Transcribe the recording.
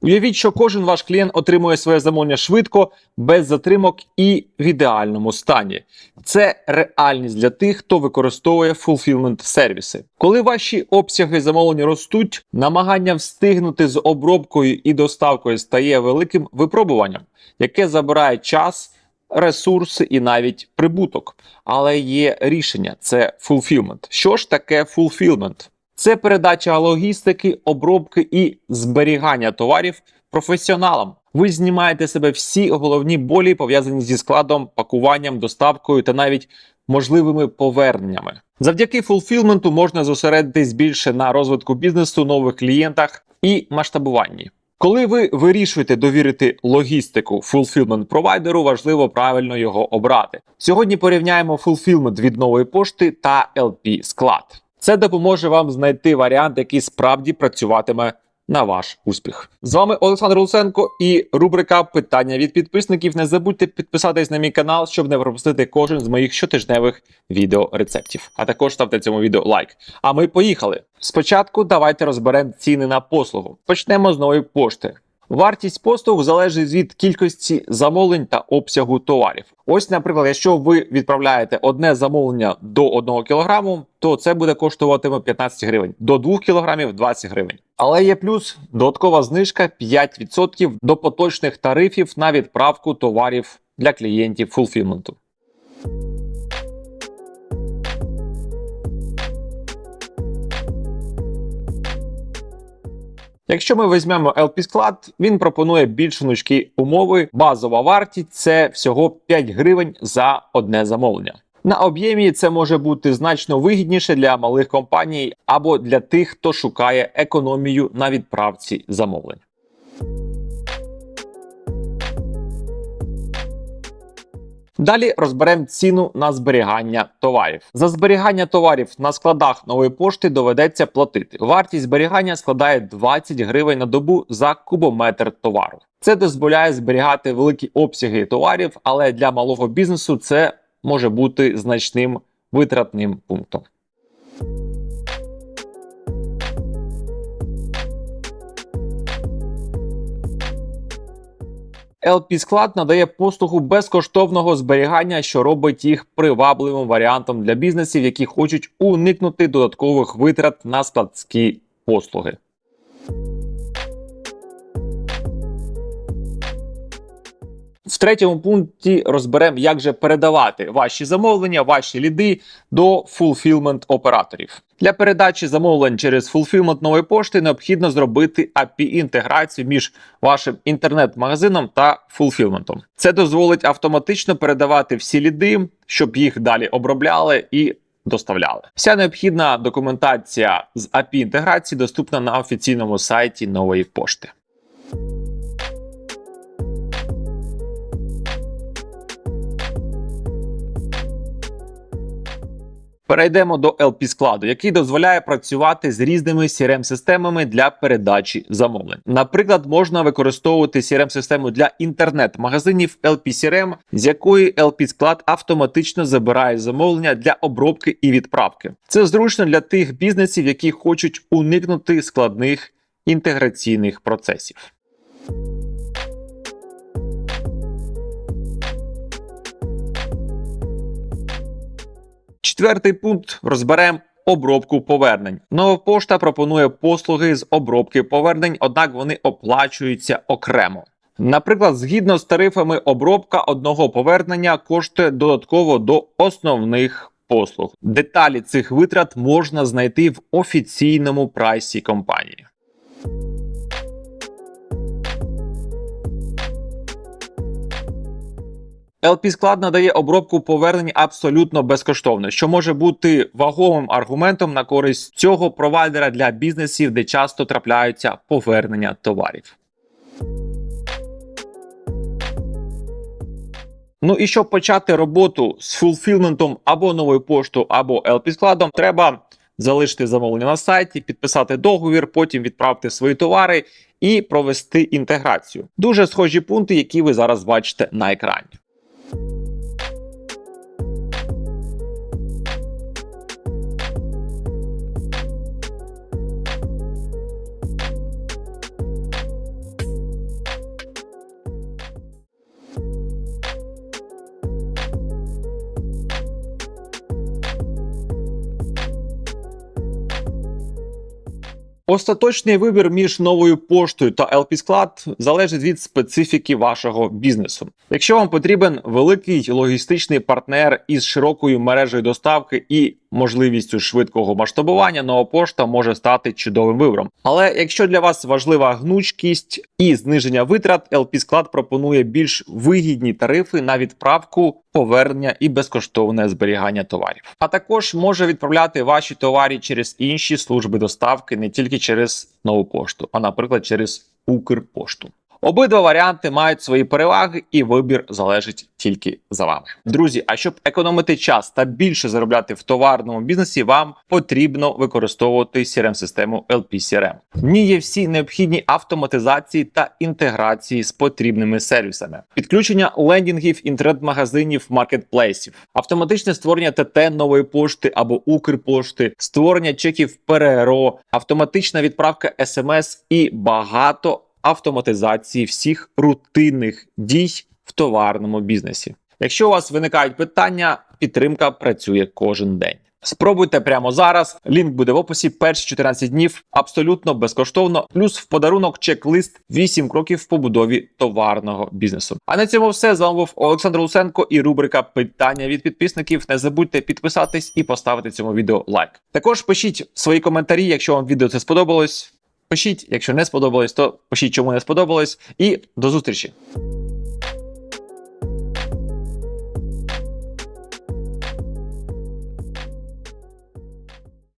Уявіть, що кожен ваш клієнт отримує своє замовлення швидко, без затримок і в ідеальному стані. Це реальність для тих, хто використовує fulfillment сервіси. Коли ваші обсяги замовлень ростуть, намагання встигнути з обробкою і доставкою стає великим випробуванням, яке забирає час. Ресурси і навіть прибуток, але є рішення це fulfillment. Що ж таке fulfillment? Це передача логістики, обробки і зберігання товарів професіоналам. Ви знімаєте себе всі головні болі, пов'язані зі складом, пакуванням, доставкою та навіть можливими поверненнями. Завдяки фулфілменту можна зосередитись більше на розвитку бізнесу, нових клієнтах і масштабуванні. Коли ви вирішуєте довірити логістику fulfillment провайдеру, важливо правильно його обрати. Сьогодні порівняємо fulfillment від нової пошти та LP склад. Це допоможе вам знайти варіант, який справді працюватиме на ваш успіх. З вами Олександр Луценко і рубрика Питання від підписників. Не забудьте підписатись на мій канал, щоб не пропустити кожен з моїх щотижневих відеорецептів. А також ставте цьому відео лайк. А ми поїхали. Спочатку давайте розберемо ціни на послугу. Почнемо з нової пошти. Вартість послуг залежить від кількості замовлень та обсягу товарів. Ось, наприклад, якщо ви відправляєте одне замовлення до 1 кг, то це буде коштуватиме 15 гривень, до 2 кг 20 гривень. Але є плюс додаткова знижка 5% до поточних тарифів на відправку товарів для клієнтів фулфілменту. Якщо ми візьмемо LP склад, він пропонує більш гнучкі умови. Базова вартість це всього 5 гривень за одне замовлення. На об'ємі це може бути значно вигідніше для малих компаній або для тих, хто шукає економію на відправці замовлень. Далі розберемо ціну на зберігання товарів. За зберігання товарів на складах нової пошти доведеться платити. Вартість зберігання складає 20 гривень на добу за кубометр товару. Це дозволяє зберігати великі обсяги товарів, але для малого бізнесу це може бути значним витратним пунктом. LP склад надає послугу безкоштовного зберігання, що робить їх привабливим варіантом для бізнесів, які хочуть уникнути додаткових витрат на складські послуги. В третьому пункті розберемо, як же передавати ваші замовлення, ваші ліди до fulfillment операторів. Для передачі замовлень через fulfillment нової пошти необхідно зробити API-інтеграцію між вашим інтернет-магазином та fulfillment. Це дозволить автоматично передавати всі ліди, щоб їх далі обробляли і доставляли. Вся необхідна документація з API-інтеграції доступна на офіційному сайті нової пошти. Перейдемо до LP складу, який дозволяє працювати з різними crm системами для передачі замовлень. Наприклад, можна використовувати crm систему для інтернет-магазинів LP CRM, з якої LP склад автоматично забирає замовлення для обробки і відправки. Це зручно для тих бізнесів, які хочуть уникнути складних інтеграційних процесів. Четвертий пункт розберемо обробку повернень. Нова пошта пропонує послуги з обробки повернень, однак вони оплачуються окремо. Наприклад, згідно з тарифами, обробка одного повернення коштує додатково до основних послуг. Деталі цих витрат можна знайти в офіційному прайсі компанії. LP склад надає обробку повернень абсолютно безкоштовно, що може бути вагомим аргументом на користь цього провайдера для бізнесів, де часто трапляються повернення товарів. Ну і щоб почати роботу з фулфілментом або новою поштою, або LP складом, треба залишити замовлення на сайті, підписати договір, потім відправити свої товари і провести інтеграцію. Дуже схожі пункти, які ви зараз бачите на екрані. Остаточний вибір між новою поштою та LP склад залежить від специфіки вашого бізнесу. Якщо вам потрібен великий логістичний партнер із широкою мережею доставки і можливістю швидкого масштабування, нова пошта може стати чудовим вибором. Але якщо для вас важлива гнучкість і зниження витрат, LP склад пропонує більш вигідні тарифи на відправку, повернення і безкоштовне зберігання товарів. А також може відправляти ваші товари через інші служби доставки, не тільки через нову пошту, а наприклад через Укрпошту. Обидва варіанти мають свої переваги, і вибір залежить тільки за вами. Друзі, а щоб економити час та більше заробляти в товарному бізнесі, вам потрібно використовувати crm систему LP-CRM. В ній є всі необхідні автоматизації та інтеграції з потрібними сервісами, підключення лендінгів, інтернет-магазинів, маркетплейсів, автоматичне створення ТТ нової пошти або Укрпошти, створення чеків ПРРО, автоматична відправка смс і багато автоматизації всіх рутинних дій в товарному бізнесі. Якщо у вас виникають питання, підтримка працює кожен день. Спробуйте прямо зараз. Лінк буде в описі. Перші 14 днів абсолютно безкоштовно. Плюс в подарунок чек-лист 8 кроків в побудові товарного бізнесу. А на цьому все з вами був Олександр Луценко і рубрика Питання від підписників. Не забудьте підписатись і поставити цьому відео лайк. Також пишіть свої коментарі, якщо вам відео це сподобалось. Пишіть, якщо не сподобалось, то пишіть, чому не сподобалось. І до зустрічі!